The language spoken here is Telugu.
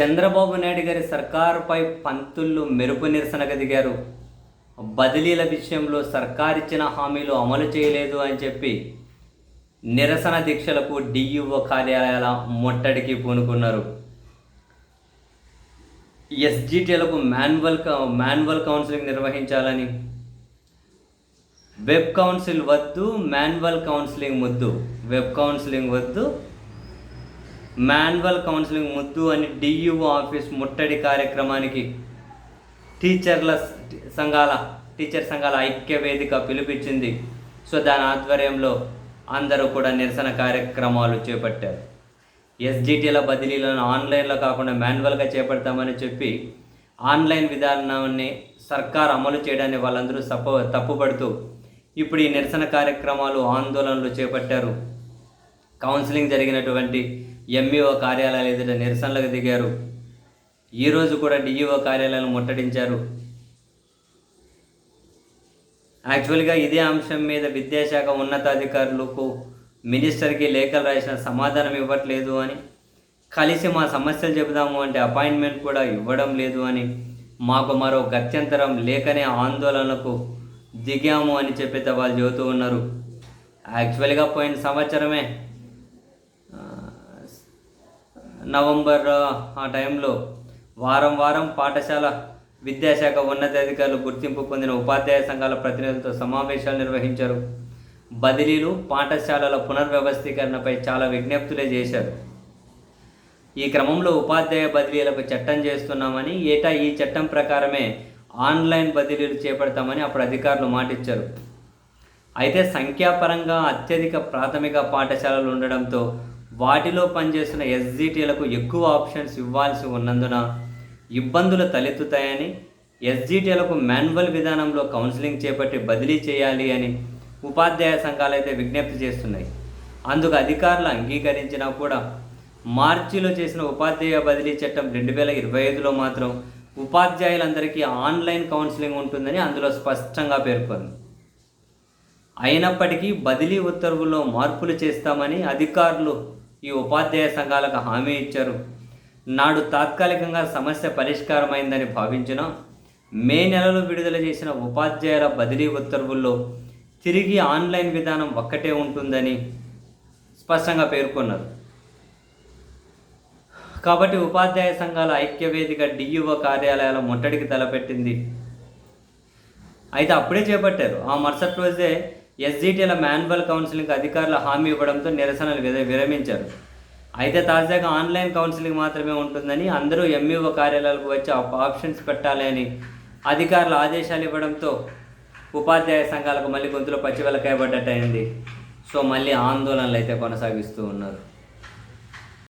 చంద్రబాబు నాయుడు గారి సర్కారుపై పంతుళ్ళు మెరుపు నిరసనకు దిగారు బదిలీల విషయంలో సర్కార్ ఇచ్చిన హామీలు అమలు చేయలేదు అని చెప్పి నిరసన దీక్షలకు డియుఓ కార్యాలయాల ముట్టడికి పూనుకున్నారు. ఎస్జిటిలకు మాన్యువల్ కౌ- మాన్యువల్ కౌన్సిలింగ్ నిర్వహించాలని. వెబ్ కౌన్సిల్ వద్దు మాన్యువల్ కౌన్సిలింగ్ వద్దు వెబ్ కౌన్సిలింగ్ వద్దు మాన్యువల్ కౌన్సిలింగ్ ముద్దు అని డియుఓ ఆఫీస్ ముట్టడి కార్యక్రమానికి టీచర్ల సంఘాల టీచర్ సంఘాల ఐక్య వేదిక పిలుపిచ్చింది సో దాని ఆధ్వర్యంలో అందరూ కూడా నిరసన కార్యక్రమాలు చేపట్టారు. ఎస్జిటిల బదిలీలను ఆన్లైన్లో కాకుండా మాన్యువల్గా చేపడతామని చెప్పి ఆన్లైన్ విధానాన్ని సర్కార్ అమలు చేయడాన్ని వాళ్ళందరూ తప్ప తప్పుపడుతూ ఇప్పుడు ఈ నిరసన కార్యక్రమాలు ఆందోళనలు చేపట్టారు. కౌన్సిలింగ్ జరిగినటువంటి ఎంఈఓ కార్యాలయాలు ఎదుట నిరసనలకు దిగారు ఈరోజు కూడా డిఈఓ కార్యాలయాలను ముట్టడించారు. యాక్చువల్గా ఇదే అంశం మీద విద్యాశాఖ ఉన్నతాధికారులకు మినిస్టర్కి లేఖలు రాసిన సమాధానం ఇవ్వట్లేదు అని కలిసి మా సమస్యలు చెబుదాము అంటే అపాయింట్మెంట్ కూడా ఇవ్వడం లేదు అని మాకు మరో గత్యంతరం లేకనే ఆందోళనకు దిగాము అని చెప్పేత వాళ్ళు చెబుతూ ఉన్నారు. యాక్చువల్గా పోయిన సంవత్సరమే నవంబర్ ఆ టైంలో వారం వారం పాఠశాల విద్యాశాఖ ఉన్నతాధికారులు గుర్తింపు పొందిన ఉపాధ్యాయ సంఘాల ప్రతినిధులతో సమావేశాలు నిర్వహించారు. బదిలీలు పాఠశాలల పునర్వ్యవస్థీకరణపై చాలా విజ్ఞప్తులే చేశారు. ఈ క్రమంలో ఉపాధ్యాయ బదిలీలకు చట్టం చేస్తున్నామని ఏటా ఈ చట్టం ప్రకారమే ఆన్లైన్ బదిలీలు చేపడతామని అప్పుడు అధికారులు మాటిచ్చారు. అయితే సంఖ్యాపరంగా అత్యధిక ప్రాథమిక పాఠశాలలు ఉండడంతో వాటిలో పనిచేస్తున్న ఎస్జిటీలకు ఎక్కువ ఆప్షన్స్ ఇవ్వాల్సి ఉన్నందున ఇబ్బందులు తలెత్తుతాయని ఎస్జిటీలకు మాన్యువల్ విధానంలో కౌన్సిలింగ్ చేపట్టి బదిలీ చేయాలి అని ఉపాధ్యాయ సంఘాలు అయితే విజ్ఞప్తి చేస్తున్నాయి. అందుకు అధికారులు అంగీకరించినా కూడా మార్చిలో చేసిన ఉపాధ్యాయ బదిలీ చట్టం రెండు వేల ఇరవై ఐదులో మాత్రం ఉపాధ్యాయులందరికీ ఆన్లైన్ కౌన్సిలింగ్ ఉంటుందని అందులో స్పష్టంగా పేర్కొంది. అయినప్పటికీ బదిలీ ఉత్తర్వుల్లో మార్పులు చేస్తామని అధికారులు ఈ ఉపాధ్యాయ సంఘాలకు హామీ ఇచ్చారు. నాడు తాత్కాలికంగా సమస్య పరిష్కారమైందని భావించిన మే నెలలో విడుదల చేసిన ఉపాధ్యాయుల బదిలీ ఉత్తర్వుల్లో తిరిగి ఆన్లైన్ విధానం ఒక్కటే ఉంటుందని స్పష్టంగా పేర్కొన్నారు. కాబట్టి ఉపాధ్యాయ సంఘాల ఐక్య వేదిక డియుఓ కార్యాలయాల ముట్టడికి తలపెట్టింది. అయితే అప్పుడే చేపట్టారు. ఆ మరుసటి రోజే ఎస్జిటిల మాన్యువల్ కౌన్సిలింగ్ అధికారుల హామీ ఇవ్వడంతో నిరసనలు విరమించారు. అయితే తాజాగా ఆన్లైన్ కౌన్సిలింగ్ మాత్రమే ఉంటుందని అందరూ ఎంఈఓ కార్యాలయాలకు వచ్చి ఆప్షన్స్ పెట్టాలి అని అధికారులు ఆదేశాలు ఇవ్వడంతో ఉపాధ్యాయ సంఘాలకు మళ్ళీ గొంతులో పచ్చివెలకాయబడ్డట్టయింది సో మళ్ళీ ఆందోళనలు అయితే కొనసాగిస్తూ ఉన్నారు.